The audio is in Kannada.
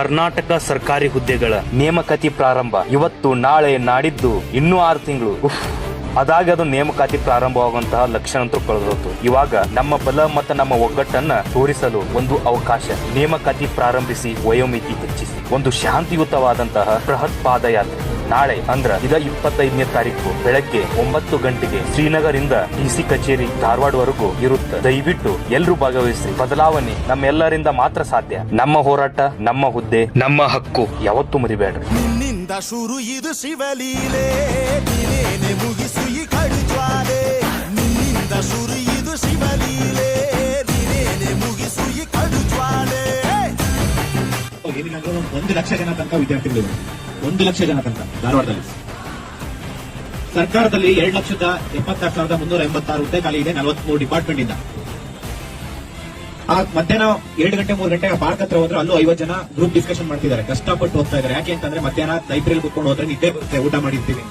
ಕರ್ನಾಟಕ ಸರ್ಕಾರಿ ಹುದ್ದೆಗಳ ನೇಮಕಾತಿ ಪ್ರಾರಂಭ ಇವತ್ತು ನಾಳೆ ನಾಡಿದ್ದು ಇನ್ನೂ ಆರು ತಿಂಗಳು. ಅದಾಗಿ ಅದು ನೇಮಕಾತಿ ಪ್ರಾರಂಭವಾಗುವಂತಹ ಲಕ್ಷಣ ಅಂತೂ ಕಳೆದೋತು ಇವಾಗ ನಮ್ಮ ಬಲ ಮತ್ತು ನಮ್ಮ ಒಗ್ಗಟ್ಟನ್ನ ತೋರಿಸಲು ಒಂದು ಅವಕಾಶ. ನೇಮಕಾತಿ ಪ್ರಾರಂಭಿಸಿ, ವಯೋಮಿತಿ ಹೆಚ್ಚಿಸಿ. ಒಂದು ಶಾಂತಿಯುತವಾದಂತಹ ಬೃಹತ್ ಪಾದಯಾತ್ರೆ. ನಾಳೆ ಅಂದ್ರ ಇದ ಇಪ್ಪತ್ತೈದನೇ ತಾರೀಕು ಬೆಳಗ್ಗೆ ಒಂಬತ್ತು ಗಂಟೆಗೆ ಶ್ರೀನಗರಿಂದ ಡಿಸಿ ಕಚೇರಿ ಧಾರವಾಡವರೆಗೂ ಇರುತ್ತೆ. ದಯವಿಟ್ಟು ಎಲ್ಲರೂ ಭಾಗವಹಿಸಿ ಬದಲಾವಣೆ ನಮ್ಮೆಲ್ಲರಿಂದ ಮಾತ್ರ ಸಾಧ್ಯ. ನಮ್ಮ ಹೋರಾಟ ನಮ್ಮ ಹುದ್ದೆ ನಮ್ಮ ಹಕ್ಕು ಯಾವತ್ತೂ ಮರಿಬೇಡ್ರಿ. ನಿನ್ನಿಂದ ಶುರು ಇದು ಶಿವಲೀಲೆ. ನೀನೇನೆ ಮುಗಿಸು ಈ ಕಡುಜ್ವಾಲೆ. ನಿನ್ನಿಂದ ಶುರು ಇದು ಶಿವಲೀಲೆ. ನೀನೇನೆ ಮುಗಿಸು ಈ ಅಂದ್ರೆ ಒಂದು- ಲಕ್ಷ ಜನ ತನಕ ವಿದ್ಯಾರ್ಥಿಗಳು. ಒಂದು ಲಕ್ಷ ಜನ ತನಕ, ಧಾರವಾಡದಲ್ಲಿ. ಸರ್ಕಾರದಲ್ಲಿ ಎರಡು ಲಕ್ಷದ ಎಪ್ಪತ್ತಾರು ಸಾವಿರದ ಮುನ್ನೂರ ಎಂಬತ್ತಾರು ಹುದ್ದೆ ಖಾಲಿ ಇದೆ, ನಲವತ್ಮೂರು ಡಿಪಾರ್ಟ್ಮೆಂಟ್ ಇಂದ. ಆ ಮಧ್ಯಾಹ್ನ ಎರಡು ಗಂಟೆ, ಮೂರು ಗಂಟೆ ಪಾರ್ಕ್ ಹತ್ರ ಹೋದ್ರೆ ಅಲ್ಲೂ ಐವತ್ತು ಜನ ಗ್ರೂಪ್ ಡಿಸ್ಕಷನ್ ಮಾಡ್ತಿದ್ದಾರೆ. ಕಷ್ಟಪಟ್ಟು ಹೋಗ್ತಾ ಇದ್ದಾರೆ. ಯಾಕೆ ಅಂತಂದ್ರೆ ಮಧ್ಯಾಹ್ನ ಲೈಬ್ರರಿ ಕುತ್ಕೊಂಡು ಹೋದ್ರೆ ನಿದ್ದೆ ಬರುತ್ತೆ, ಊಟ ಮಾಡಿರ್ತೀವಿ.